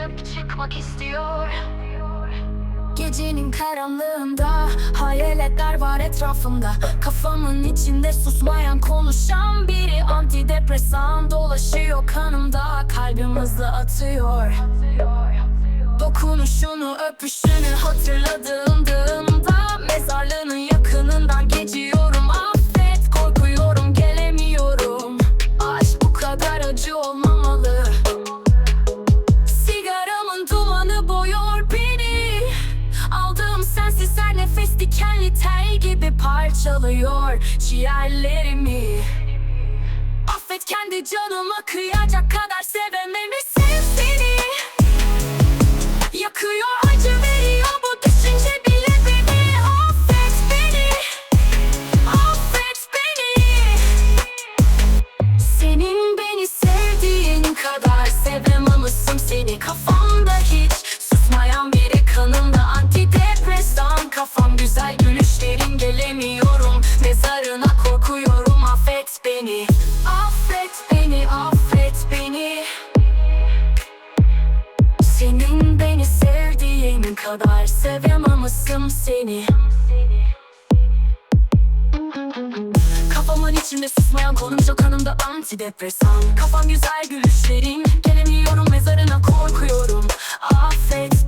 dışarı çıkmak istiyor. Gecenin karanlığında hayaletler var etrafımda. Kafamın içinde susmayan konuşan biri Antidepresan dolaşıyor kanımda. Kalbim hızlı atıyor. Dokunuşunu öpüşünü hatırladığımda dikenli tel gibi parçalıyor ciğerlerimi. Affet kendi canıma kıyacak kadar sevememi. Sev seni Yakıyor acı veriyor bu düşünce bile beni. Affet beni. Affet beni. Senin beni sevdiğin kadar sevemem seni Kafamda kafam güzel gülüşlerin gelemiyorum. Mezarına korkuyorum affet beni. Affet beni affet beni. Senin beni sevdiğin kadar sevememizim seni. Kafamın içinde sızmayan konumca kanımda antidepresan. Kafam güzel gülüşlerin gelemiyorum mezarına korkuyorum. Affet